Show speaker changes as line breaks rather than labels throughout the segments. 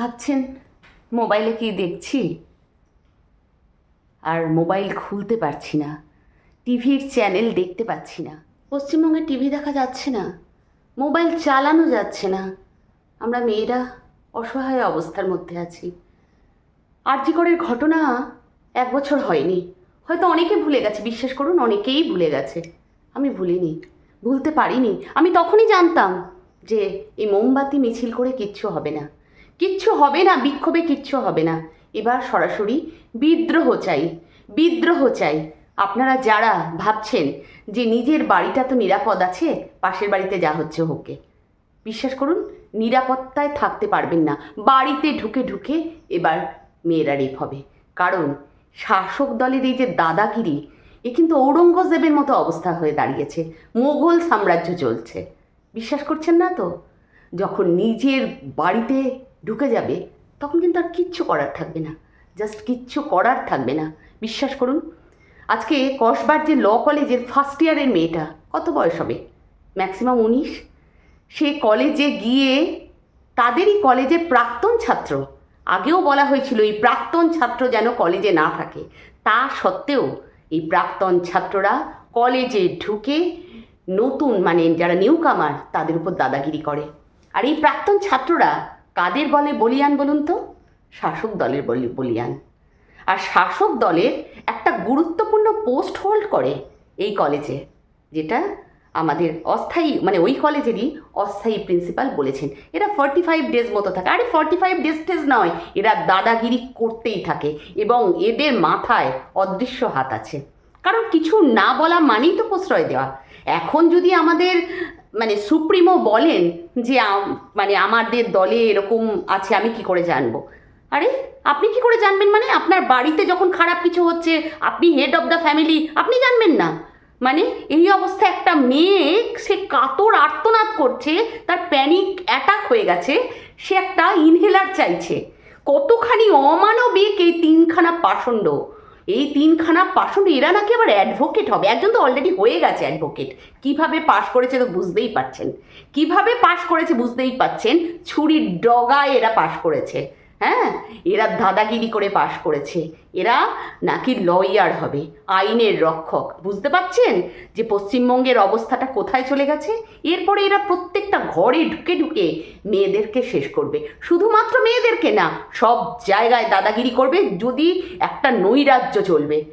ভাবছেন, মোবাইলে কি দেখছি? আর মোবাইল খুলতে পারছি না, টিভির চ্যানেল দেখতে পাচ্ছি না, পশ্চিমবঙ্গে টিভি দেখা যাচ্ছে না, মোবাইল চালানো যাচ্ছে না। আমরা মেয়েরা অসহায় অবস্থার মধ্যে আছি। আরজিকরের ঘটনা এক বছর হয়নি। হয়তো অনেকে ভুলে গেছে, বিশ্বাস করুন, অনেকেই ভুলে গেছে। আমি ভুলিনি, ভুলতে পারিনি। আমি তখনই জানতাম যে এই মোমবাতি মিছিল করে কিচ্ছু হবে না। কিচ্ছু হবে না, বিক্ষোভে কিচ্ছু হবে না। এবার সরাসরি বিদ্রোহ চাই বিদ্রোহ চাই। আপনারা যারা ভাবছেন যে নিজের বাড়িটা তো নিরাপদ আছে, পাশের বাড়িতে যা হচ্ছে হোকে। বিশ্বাস করুন, নিরাপত্তায় থাকতে পারবেন না। বাড়িতে ঢুকে ঢুকে এবার মেয়েরা রেপ হবে। কারণ শাসক দলের এই যে দাদাগিরি, এ কিন্তু ঔরঙ্গজেবের মতো অবস্থা হয়ে দাঁড়িয়েছে। মোগল সাম্রাজ্য চলছে। বিশ্বাস করছেন না তো? যখন নিজের বাড়িতে ঢুকে যাবে, তখন কিন্তু আর কিচ্ছু করার থাকবে না। জাস্ট কিচ্ছু করার থাকবে না। বিশ্বাস করুন, আজকে কসবার যে ল কলেজের ফার্স্ট ইয়ারের মেয়েটা, কত বয়স হবে? ম্যাক্সিমাম উনিশ? সে কলেজে গিয়ে তাদেরই কলেজের প্রাক্তন ছাত্র, আগেও বলা হয়েছিল এই প্রাক্তন ছাত্র যেন কলেজে না থাকে। তা সত্ত্বেও এই প্রাক্তন ছাত্ররা কলেজে ঢুকে নতুন মানে যারা নিউ কামার তাদের উপর দাদাগিরি করে। আর এই প্রাক্তন ছাত্ররা কাদের বলে বলিয়ান বলুন তো? শাসক দলের বলি, বলিয়ান। আর শাসক দলের একটা গুরুত্বপূর্ণ পোস্ট হোল্ড করে এই কলেজে, যেটা আমাদের অস্থায়ী মানে ওই কলেজেরই অস্থায়ী প্রিন্সিপাল বলেছেন। এরা ফর্টি ফাইভ ডেজ মতো থাকে। আরে ফর্টি ফাইভ ডেজ টেজ নয়, এরা দাদাগিরি করতেই থাকে এবং এদের মাথায় অদৃশ্য হাত আছে। কারণ কিছু না বলা মানেই তো প্রশ্রয় দেওয়া। এখন যদি আমাদের মানে সুপ্রিমো বলেন যে মানে আমাদের দলে এরকম আছে, আমি কি করে জানব? আরে, আপনি কি করে জানবেন মানে? আপনার বাড়িতে যখন খারাপ কিছু হচ্ছে, আপনি হেড অফ দ্য ফ্যামিলি আপনি জানবেন না। মানে এই অবস্থায় একটা মেয়ে, সে কাতর আর্তনাদ করছে, তার প্যানিক অ্যাটাক হয়ে গেছে, সে একটা ইনহেলার চাইছে। কতখানি অমানবিক এই তিনখানা পাষণ্ড। এই তিনখানা পাষণ্ড এরা নাকি আবার অ্যাডভোকেট হবে। একজন তো অলরেডি হয়ে গেছে অ্যাডভোকেট কীভাবে পাশ করেছে তো বুঝতেই পারছেন। কীভাবে পাশ করেছে বুঝতেই পাচ্ছেন ছুরির ডগায় এরা পাশ করেছে। হ্যাঁ? এরা দাদাগিরি করে পাশ করেছে। এরা নাকি লয়ার হবে, আইনের রক্ষক। বুঝতে পাচ্ছেন যে পশ্চিমবঙ্গের অবস্থাটা কোথায় চলে গেছে? এরপরে এরা প্রত্যেকটা ঘরে ঢুকে ঢুকে মেয়েদেরকে শেষ করবে। শুধুমাত্র মেয়েদেরকে না, সব জায়গায় দাদাগিরি করবে যদি একটা নৈরাজ্য চলবে।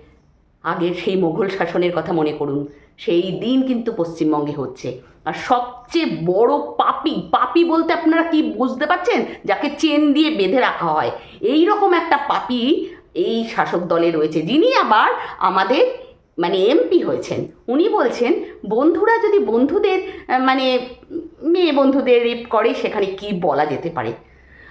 আগের সেই মোগল শাসনের কথা মনে করুন। সেই দিন কিন্তু পশ্চিমবঙ্গে হচ্ছে। আর সবচেয়ে বড় পাপি পাপি বলতে আপনারা কি বুঝতে পারছেন? যাকে চেন দিয়ে বেঁধে রাখা হয়। এই রকম একটা পাপি এই শাসক দলে রয়েছে। যিনি আবার আমাদের মানে এমপি হয়েছেন। উনি বলছেন, বন্ধুরা, যদি বন্ধুদের মানে মেয়ে বন্ধুদের রেপ করে, সেখানে কি বলা যেতে পারে?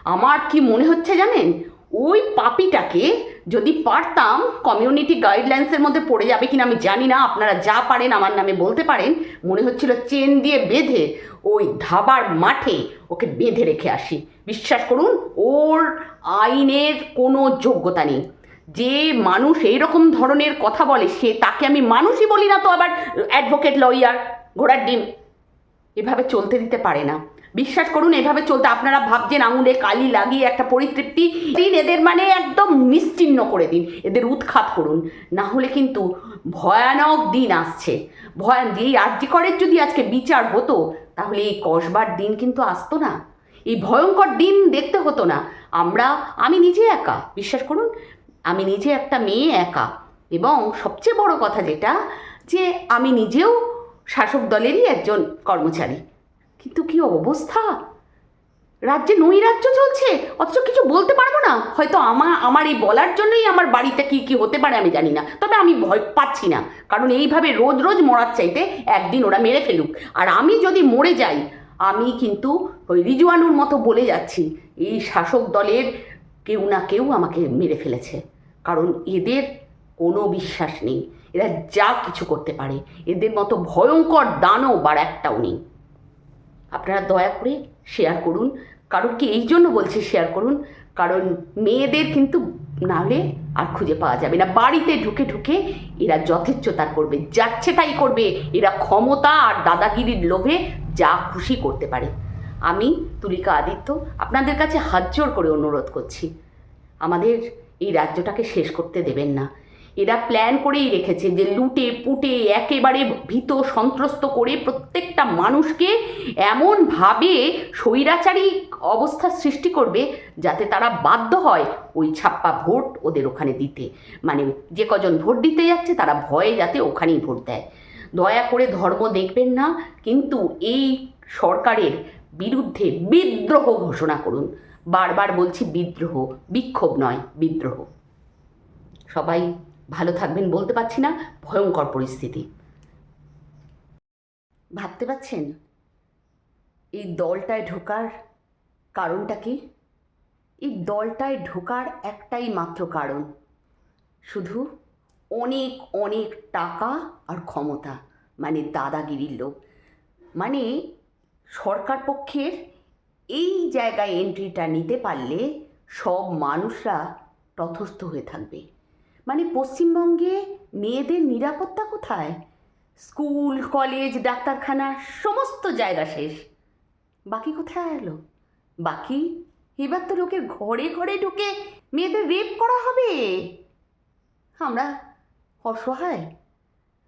আমার কি মনে হচ্ছে জানেন? ওই পাপিটাকে যদি পারতাম কমিউনিটি গাইডলাইন্সের মধ্যে পড়ে যাবে কিনা আমি জানি না, আপনারা যা পারেন আমার নামে বলতে পারেন, মনে হচ্ছিল চেন দিয়ে বেঁধে ওই ধাবার মাঠে ওকে বেঁধে রেখে আসি। বিশ্বাস করুন, ওর আইনের কোনো যোগ্যতা নেই। যে মানুষ এই রকম ধরনের কথা বলে, সে তাকে আমি মানুষই বলি না তো আবার অ্যাডভোকেট লয়ার ঘোড়ার ডিম। এভাবে চলতে দিতে পারে না। বিশ্বাস করুন, এভাবে চলতে আপনারা ভাবছেন, আঙুলে কালি লাগিয়ে একটা পরিতৃপ্তি দিন, এদের মানে একদম নিশ্চিহ্ন করে দিন, এদের উৎখাত করুন। না হলে কিন্তু ভয়ানক দিন আসছে। ভয়ান এই আর্যিকরের যদি আজকে বিচার হতো, তাহলে এই কসবার দিন কিন্তু আসতো না। এই ভয়ঙ্কর দিন দেখতে হতো না। আমরা, আমি নিজে একা, বিশ্বাস করুন, আমি নিজে একটা মেয়ে একা। এবং সবচেয়ে বড় কথা যেটা, যে আমি নিজেও শাসক দলেরই একজন কর্মচারী। কিন্তু কি অবস্থা? রাজ্যে নৈরাজ্য চলছে? অথচ কিছু বলতে পারব না। হয়তো আমার আমার এই বলার জন্যই আমার বাড়িতে কি কি হতে পারে আমি জানি না। তবে আমি ভয় পাচ্ছি না। কারণ এইভাবে রোজ রোজ মরার চাইতে একদিন ওরা মেরে ফেলুক। আর আমি যদি মরে যাই, আমি কিন্তু ওই রিজুয়ানুর মতো বলে যাচ্ছি, এই শাসক দলের কেউ না কেউ আমাকে মেরে ফেলেছে। কারণ এদের কোনো বিশ্বাস নেই। এরা যা কিছু করতে পারে। এদের মতো ভয়ঙ্কর দানও বার একটাও নেই। আপনারা দয়া করে শেয়ার করুন। কারণ কি এই জন্য বলছি শেয়ার করুন। কারণ মেয়েদের কিন্তু নাহলে আর খুঁজে পাওয়া যাবে না। বাড়িতে ঢুকে ঢুকে এরা যথেচ্ছতা করবে, যাচ্ছে তাই করবে। এরা ক্ষমতা আর দাদাগিরির লোভে যা খুশি করতে পারে। আমি তুলিকা আদিত্য, আপনাদের কাছে হাত জোর করে অনুরোধ করছি। আমাদের এই রাজ্যটাকে শেষ করতে দেবেন না। এরা প্ল্যান করেই রেখেছে যে লুটে, পুটে, একেবারে ভীত, সন্ত্রস্ত করে প্রত্যেকটা মানুষকে এমনভাবে স্বৈরাচারী অবস্থা সৃষ্টি করবে যাতে তারা বাধ্য হয় ওই ছাপ্পা ভোট ওদের ওখানে দিতে। মানে যে কজন ভোট দিতে যাচ্ছে তারা ভয়ে যাতে ওখানেই ভোট দেয়। দয়া করে ধর্ম দেখবেন না, কিন্তু এই সরকারের বিরুদ্ধে বিদ্রোহ ঘোষণা করুন। বারবার বলছি বিদ্রোহ, বিক্ষোভ নয়, বিদ্রোহ। সবাই ভালো থাকবেন বলতে পারছি না, ভয়ঙ্কর পরিস্থিতি। ভাবতে পারছেন? এই দলটায় ঢোকার কারণটা কি? এই দলটায় ঢোকার একটাই মাত্র কারণ, শুধু অনেক অনেক টাকা আর ক্ষমতা মানে দাদাগিরির লোক মানে সরকার পক্ষের এই জায়গায় এন্ট্রিটা নিতে পারলে সব মানুষরা তথস্থ হয়ে থাকবে। মানে পশ্চিমবঙ্গে মেয়েদের নিরাপত্তা কোথায়? স্কুল, কলেজ, ডাক্তারখানা, সমস্ত জায়গা শেষ। বাকি কোথায় এলো? বাকি? এবার তো লোকের ঘরে ঘরে ঢুকে মেয়েদের রেপ করা হবে। আমরা অসহায়।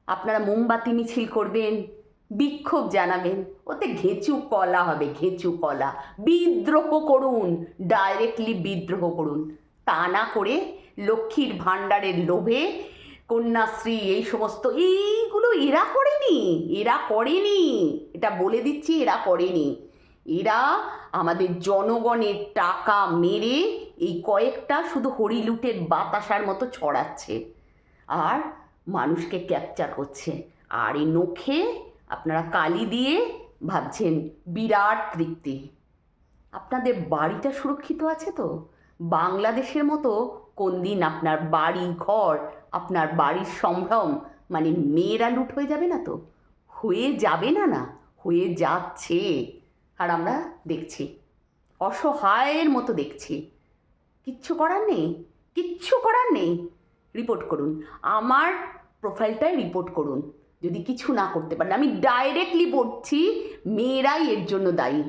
আপনারা মোমবাতি মিছিল করবেন, বিক্ষোভ জানাবেন, ওতে ঘেঁচু কলা হবে, ঘেঁচু কলা। বিদ্রোহ করুন ডাইরেক্টলি বিদ্রোহ করুন। তা না করে লক্ষ্মীর ভাণ্ডারের লোভে কন্যাশ্রী, এই সমস্ত, এইগুলো এরা করেনি এরা করেনি। এটা বলে দিচ্ছি, এরা করেনি। এরা আমাদের জনগণের টাকা মেরে এই কয়েকটা শুধু হরিলুটের বাতাসার মতো ছড়াচ্ছে। আর মানুষকে ক্যাপচার করছে। আর এই নখে আপনারা কালি দিয়ে ভাবছেন বিরাট তৃপ্তি। আপনাদের বাড়িটা সুরক্ষিত আছে তো? বাংলাদেশের মতো কোন দিন আপনার বাড়ি ঘর, আপনার বাড়ির সম্ভ্রম মানে মেয়েরা লুট হয়ে যাবে না তো? হয়ে যাবে না না, হয়ে যাচ্ছে। আর আমরা দেখছি, অসহায়ের মতো দেখছি। কিচ্ছু করার নেই, কিচ্ছু করার নেই। রিপোর্ট করুন, আমার প্রোফাইলটায় রিপোর্ট করুন, যদি কিছু না করতে পারেন। আমি ডাইরেক্টলি বলছি, মেয়েরাই এর জন্য দায়ী।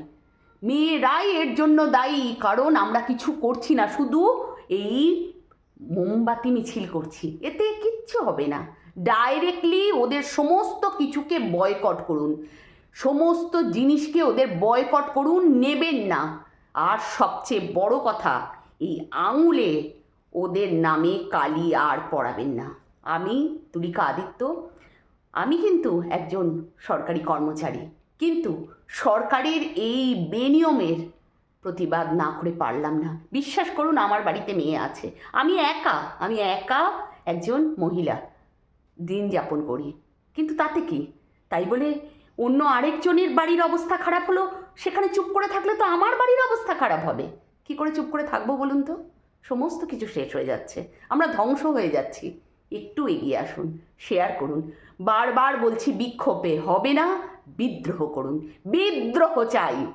মেয়েরাই এর জন্য দায়ী, কারণ আমরা কিছু করছি না। শুধু এই মোমবাতি মিছিল করছি, এতে কিচ্ছু হবে না। ডাইরেক্টলি ওদের সমস্ত কিছুকে বয়কট করুন। সমস্ত জিনিসকে ওদের বয়কট করুন, নেবেন না। আর সবচেয়ে বড় কথা, এই আঙুলে ওদের নামে কালি আর পড়াবেন না। আমি তুলিকা আদিত্য, আমি কিন্তু একজন সরকারি কর্মচারী। কিন্তু সরকারের এই বেনিয়মের প্রতিবাদ না করে পারলাম না। বিশ্বাস করুন, আমার বাড়িতে মেয়ে আছে। আমি একা আমি একা একজন মহিলা। দিন যাপন করি। কিন্তু তাতে কি? তাই বলে অন্য আরেকজনের বাড়ির অবস্থা খারাপ হলো, সেখানে চুপ করে থাকলে তো আমার বাড়ির অবস্থা খারাপ হবে। কি করে চুপ করে থাকব বলুন তো? সমস্ত কিছু শেষ হয়ে যাচ্ছে। আমরা ধ্বংস হয়ে যাচ্ছি। একটু এগিয়ে আসুন শেয়ার করুন। বারবার বলছি বিক্ষোভে হবে না, বিদ্রোহ করুন। বিদ্রোহ চাই।